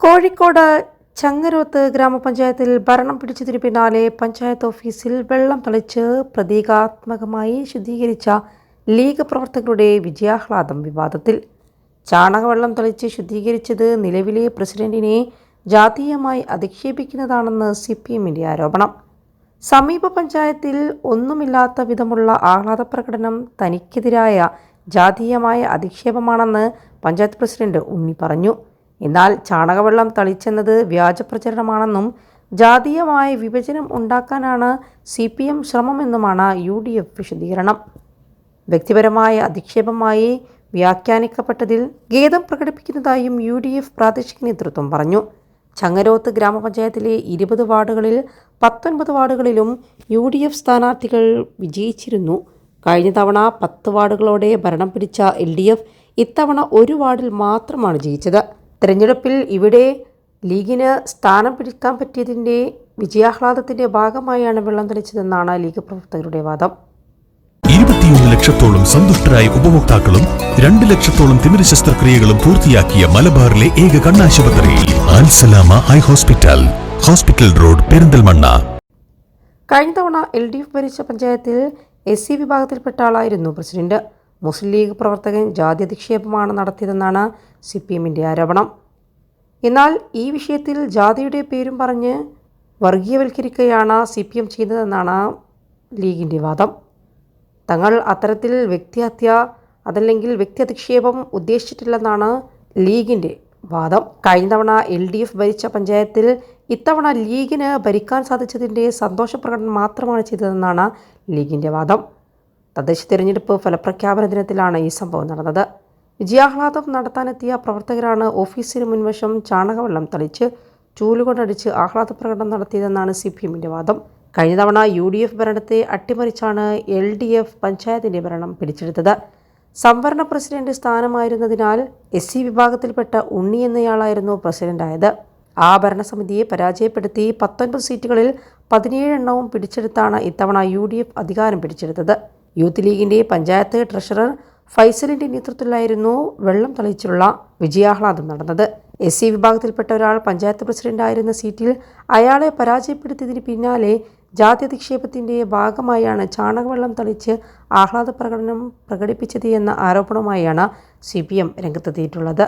കോഴിക്കോട് ചങ്ങരോത്ത് ഗ്രാമപഞ്ചായത്തിൽ ഭരണം പിടിച്ചതിന് പിന്നാലെ പഞ്ചായത്ത് ഓഫീസിൽ വെള്ളം തളിച്ച് പ്രതീകാത്മകമായി ശുദ്ധീകരിച്ച ലീഗ് പ്രവർത്തകരുടെ വിജയാഹ്ലാദം വിവാദത്തിൽ. ചാണകവെള്ളം തളിച്ച് ശുദ്ധീകരിച്ചത് നിലവിലെ പ്രസിഡന്റിനെ ജാതീയമായി അധിക്ഷേപിക്കുന്നതാണെന്ന് സി പി എമ്മിന്റെ ആരോപണം. സമീപ പഞ്ചായത്തിൽ ഒന്നുമില്ലാത്ത വിധമുള്ള ആഹ്ലാദ പ്രകടനം തനിക്കെതിരായ ജാതീയമായ അധിക്ഷേപമാണെന്ന് പഞ്ചായത്ത് പ്രസിഡന്റ് ഉണ്ണി പറഞ്ഞു. എന്നാൽ ചാണകവെള്ളം തളിച്ചെന്നത് വ്യാജപ്രചരണമാണെന്നും ജാതീയമായ വിഭജനം ഉണ്ടാക്കാനാണ് സി പി എം ശ്രമമെന്നുമാണ് യു ഡി എഫ് വിശദീകരണം. വ്യക്തിപരമായ അധിക്ഷേപമായി വ്യാഖ്യാനിക്കപ്പെട്ടതിൽ ഖേദം പ്രകടിപ്പിക്കുന്നതായും യു ഡി എഫ് പ്രാദേശിക നേതൃത്വം പറഞ്ഞു. ചങ്ങരോത്ത് ഗ്രാമപഞ്ചായത്തിലെ ഇരുപത് വാർഡുകളിൽ പത്തൊൻപത് വാർഡുകളിലും യു ഡി എഫ് സ്ഥാനാർത്ഥികൾ വിജയിച്ചിരുന്നു. കഴിഞ്ഞ തവണ പത്ത് വാർഡുകളോടെ ഭരണം പിടിച്ച എൽ ഡി എഫ് ഇത്തവണ ഒരു വാർഡിൽ മാത്രമാണ് ജയിച്ചത്. തെരഞ്ഞെടുപ്പിൽ ഇവിടെ ലീഗിന് സ്ഥാനം പിടിക്കാൻ പറ്റിയതിന്റെ വിജയാഹ്ലാദത്തിന്റെ ഭാഗമായാണ് വെള്ളം തെളിച്ചതെന്നാണ് ലീഗ് പ്രവർത്തകരുടെ വാദം. ഇരുപത്തിയൊന്ന് ലക്ഷത്തോളം സന്തുഷ്ടരായ ഉപഭോക്താക്കളും രണ്ട് ലക്ഷത്തോളം തിമിര ശസ്ത്രക്രിയകളും പൂർത്തിയാക്കിയ മലബാറിലെ ഏക കണ്ണാശുപത്രി Alsalama high hospital hospital road Perinthalmanna. കഴിഞ്ഞ തവണ എൽ ഡി എഫ് ഭരിച്ച പഞ്ചായത്തിൽ എസ് സി വിഭാഗത്തിൽപ്പെട്ട ആളായിരുന്നു പ്രസിഡന്റ്. മുസ്ലിം ലീഗ് പ്രവർത്തകൻ ജാതി അധിക്ഷേപമാണ് നടത്തിയതെന്നാണ് സി പി എമ്മിന്റെ ആരോപണം. എന്നാൽ ഈ വിഷയത്തിൽ ജാതിയുടെ പേരും പറഞ്ഞ് വർഗീയവൽക്കരിക്കുകയാണ് സി പി എം ചെയ്യുന്നതെന്നാണ് ലീഗിന്റെ വാദം. തങ്ങൾ അത്തരത്തിൽ വ്യക്തിഹത്യ അതല്ലെങ്കിൽ വ്യക്തി അധിക്ഷേപം ഉദ്ദേശിച്ചിട്ടില്ലെന്നാണ് ലീഗിന്റെ വാദം. കഴിഞ്ഞ തവണ എൽ ഡി എഫ് ഭരിച്ച പഞ്ചായത്തിൽ ഇത്തവണ ലീഗിന് ഭരിക്കാൻ സാധിച്ചതിന്റെ സന്തോഷപ്രകടനം മാത്രമാണ് ചെയ്തതെന്നാണ് ലീഗിന്റെ വാദം. തദ്ദേശ തിരഞ്ഞെടുപ്പ് ഫലപ്രഖ്യാപന ദിനത്തിലാണ് ഈ സംഭവം നടന്നത്. വിജയാഹ്ലാദം നടത്താനെത്തിയ പ്രവർത്തകരാണ് ഓഫീസിന് മുൻവശം ചാണകവെള്ളം തളിച്ച് ചൂലുകൊണ്ടടിച്ച് ആഹ്ലാദ പ്രകടനം നടത്തിയതെന്നാണ് സി പി എമ്മിന്റെ വാദം. കഴിഞ്ഞ തവണ യു ഡി എഫ് ഭരണത്തെ അട്ടിമറിച്ചാണ് എൽ ഡി എഫ് പഞ്ചായത്തിന്റെ ഭരണം പിടിച്ചെടുത്തത്. സംവരണ പ്രസിഡന്റ് സ്ഥാനമായിരുന്നതിനാൽ എസ് സി വിഭാഗത്തിൽപ്പെട്ട ഉണ്ണി എന്നയാളായിരുന്നു പ്രസിഡന്റായത്. ആ ഭരണസമിതിയെ പരാജയപ്പെടുത്തി പത്തൊൻപത് സീറ്റുകളിൽ പതിനേഴെണ്ണവും പിടിച്ചെടുത്താണ് ഇത്തവണ യു ഡി എഫ് അധികാരം പിടിച്ചെടുത്തത്. യൂത്ത് ലീഗിന്റെ പഞ്ചായത്ത് ട്രഷറർ ഫൈസലിന്റെ നേതൃത്വത്തിലായിരുന്നു വെള്ളം തളിച്ചുള്ള വിജയാഹ്ലാദം നടന്നത്. എസ് സി വിഭാഗത്തിൽപ്പെട്ട ഒരാൾ പഞ്ചായത്ത് പ്രസിഡന്റായിരുന്ന സീറ്റിൽ അയാളെ പരാജയപ്പെടുത്തിയതിന് പിന്നാലെ ജാതി അധിക്ഷേപത്തിന്റെ ഭാഗമായാണ് ചാണകവെള്ളം തളിച്ച് ആഹ്ലാദ പ്രകടനം പ്രകടിപ്പിച്ചത് എന്ന ആരോപണവുമായാണ് സി പി എം രംഗത്തെത്തിയിട്ടുള്ളത്.